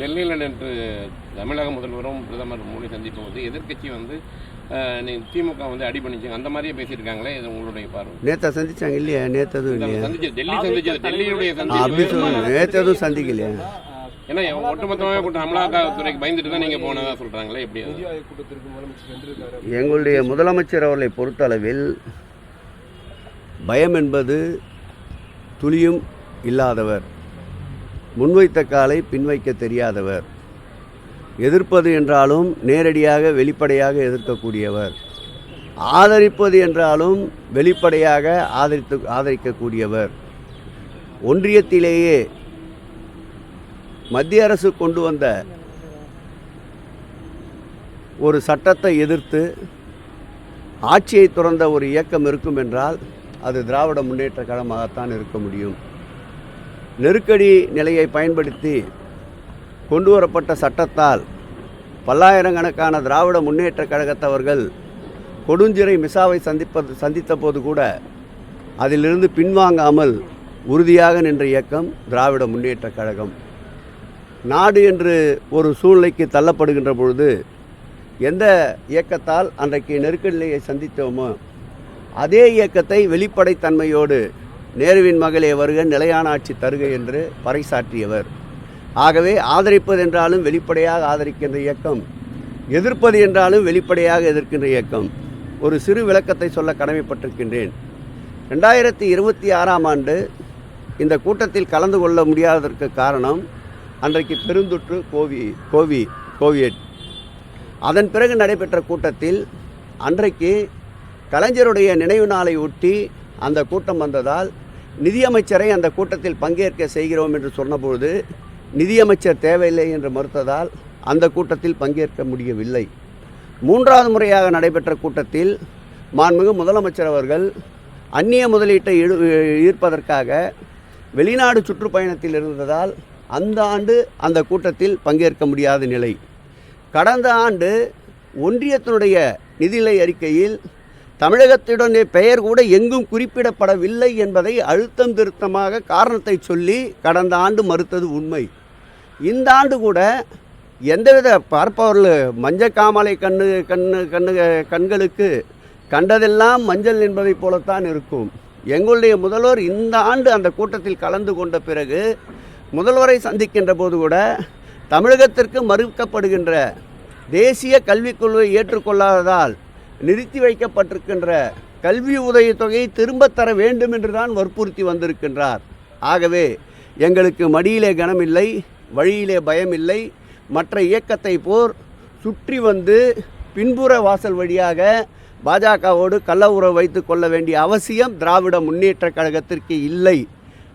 டெல்லியில் நேற்று தமிழக முதல்வரும் பிரதமர் மோடி சந்திப்பு வந்து எதிர்க்கட்சி வந்து திமுக வந்து அடி பண்ணிச்சு அந்த மாதிரியே பேசியிருக்காங்களே இது உங்களுடைய பார்வை. நேற்று சந்திச்சாங்க இல்லையா? நேற்று எதுவும் இல்லையா? சந்திச்சு டெல்லி சந்திச்சது டெல்லியுடைய அப்படி சந்திப்பு சொல்லுங்க நேற்று எதுவும் சந்திக்கலையா? ஏன்னா ஒட்டுமொத்தமாக கூட்டம் அமலாக்கத்துறைக்கு பயந்துட்டு தான் நீங்கள் போனதா சொல்கிறாங்களே எப்படி எங்களுடைய முதலமைச்சர் அவர்களை பொறுத்தளவில் பயம் என்பது துளியும் இல்லாதவர். முன்வைத்த காலை பின்வைக்க தெரியாதவர். எதிர்ப்பது என்றாலும் நேரடியாக வெளிப்படையாக எதிர்க்கக்கூடியவர். ஆதரிப்பது என்றாலும் வெளிப்படையாக ஆதரித்து ஆதரிக்கக்கூடியவர். ஒன்றியத்திலேயே மத்திய அரசு கொண்டு வந்த ஒரு சட்டத்தை எதிர்த்து ஆட்சியை துறந்த ஒரு இயக்கம் இருக்கும் என்றால் அது திராவிட முன்னேற்ற கழகமாகத்தான் இருக்க முடியும். நெருக்கடி நிலையை பயன்படுத்தி கொண்டு வரப்பட்ட சட்டத்தால் பல்லாயிரக்கணக்கான திராவிட முன்னேற்ற கழகத்தவர்கள் கொடுஞ்சிறை மிசாவை சந்திப்பது சந்தித்த போது கூட அதிலிருந்து பின்வாங்காமல் உறுதியாக நின்ற இயக்கம் திராவிட முன்னேற்ற கழகம். நாடு என்று ஒரு சூழ்நிலைக்கு தள்ளப்படுகின்ற பொழுது எந்த இயக்கத்தால் அன்றைக்கு நெருக்கடியை சந்தித்தோமோ அதே இயக்கத்தை வெளிப்படைத்தன்மையோடு நேருவின் மகளே வருக நிலையான ஆட்சி தருக என்று பறைசாற்றியவர். ஆகவே ஆதரிப்பது என்றாலும் வெளிப்படையாக ஆதரிக்கின்ற இயக்கம் எதிர்ப்பது என்றாலும் வெளிப்படையாக எதிர்க்கின்ற இயக்கம். ஒரு சிறு விளக்கத்தை சொல்ல கடமைப்பட்டிருக்கின்றேன். ரெண்டாயிரத்தி இருபத்தி ஆறாம் ஆண்டு இந்த கூட்டத்தில் கலந்து கொள்ள முடியாததற்கு காரணம் அன்றைக்கு பெருந்தொற்று கோவி கோவி கோவியட். அதன் பிறகு நடைபெற்ற கூட்டத்தில் அன்றைக்கு கலைஞருடைய நினைவு நாளை ஒட்டி அந்த கூட்டம் வந்ததால் நிதியமைச்சரை அந்த கூட்டத்தில் பங்கேற்க செய்கிறோம் என்று சொன்னபொழுது நிதியமைச்சர் தேவையில்லை என்று மறுத்ததால் அந்த கூட்டத்தில் பங்கேற்க முடியவில்லை. மூன்றாவது முறையாக நடைபெற்ற கூட்டத்தில் மாண்புமிகு முதலமைச்சர் அவர்கள் அந்நிய முதலீட்டை ஈர்ப்பதற்காக வெளிநாடு சுற்றுப்பயணத்தில் இருந்ததால் அந்த ஆண்டு அந்த கூட்டத்தில் பங்கேற்க முடியாத நிலை. கடந்த ஆண்டு ஒன்றியத்தினுடைய நிதிநிலை அறிக்கையில் தமிழகத்துடைய பெயர் கூட எங்கும் குறிப்பிடப்படவில்லை என்பதை அழுத்தம் திருத்தமாக காரணத்தை சொல்லி கடந்த ஆண்டு மறுத்தது உண்மை. இந்த ஆண்டு கூட எந்தவித பார்ப்பவர்கள் மஞ்ச காமலை கண்ணு கண்ணு கண்ணு கண்களுக்கு கண்டதெல்லாம் மஞ்சள் என்பதைப் போலத்தான் இருக்கும். எங்களுடைய முதல்வர் இந்த ஆண்டு அந்த கூட்டத்தில் கலந்து கொண்ட பிறகு முதல்வரை சந்திக்கின்ற போது கூட தமிழகத்திற்கு மறுக்கப்படுகின்ற தேசிய கல்விக் கொள்கை ஏற்றுக்கொள்ளாததால் நிறுத்தி வைக்கப்பட்டிருக்கின்ற கல்வி உதவித்தொகையை திரும்பத் தர வேண்டும் என்று தான் வற்புறுத்தி வந்திருக்கின்றார். ஆகவே எங்களுக்கு மடியிலே கனமில்லை வழியிலே பயமில்லை மற்ற இயக்கத்தை போர் சுற்றி வந்து பின்புற வாசல் வழியாக பாஜகவோடு கள்ள உறவு வைத்து கொள்ள வேண்டிய அவசியம் திராவிட முன்னேற்றக் கழகத்திற்கு இல்லை.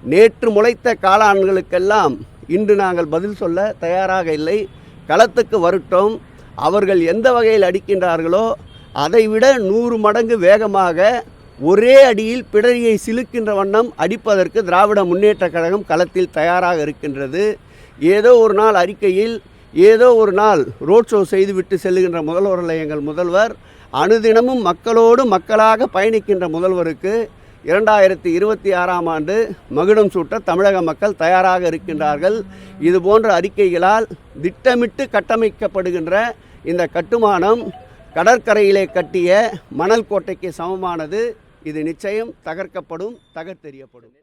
நேற்று முளைத்த காளான்களுக்கெல்லாம் இன்று நாங்கள் பதில் சொல்ல தயாராக இல்லை. களத்துக்கு வரட்டும். அவர்கள் எந்த வகையில் அடிக்கின்றார்களோ அதைவிட நூறு மடங்கு வேகமாக ஒரே அடியில் பிடரியை சிலுக்கின்ற வண்ணம் அடிப்பதற்கு திராவிட முன்னேற்றக் கழகம் களத்தில் தயாராக இருக்கின்றது. ஏதோ ஒரு நாள் அறிக்கையில் ஏதோ ஒரு நாள் ரோட் ஷோ செய்துவிட்டு செல்லுகின்ற முதல்வரில் எங்கள் முதல்வர் அனுதினமும் மக்களோடு மக்களாக பயணிக்கின்ற முதல்வருக்கு இரண்டாயிரத்தி இருபத்தி ஆறாம் ஆண்டு மகுடம் சூட்ட தமிழக மக்கள் தயாராக இருக்கின்றார்கள். இது போன்ற அறிக்கைகளால் திட்டமிட்டு கட்டமைக்கப்படுகின்ற இந்த கட்டுமானம் கடற்கரையிலே கட்டிய மணல் கோட்டைக்கு சமமானது. இது நிச்சயம் தகர்க்கப்படும் தகர்த்தெறியப்படும்.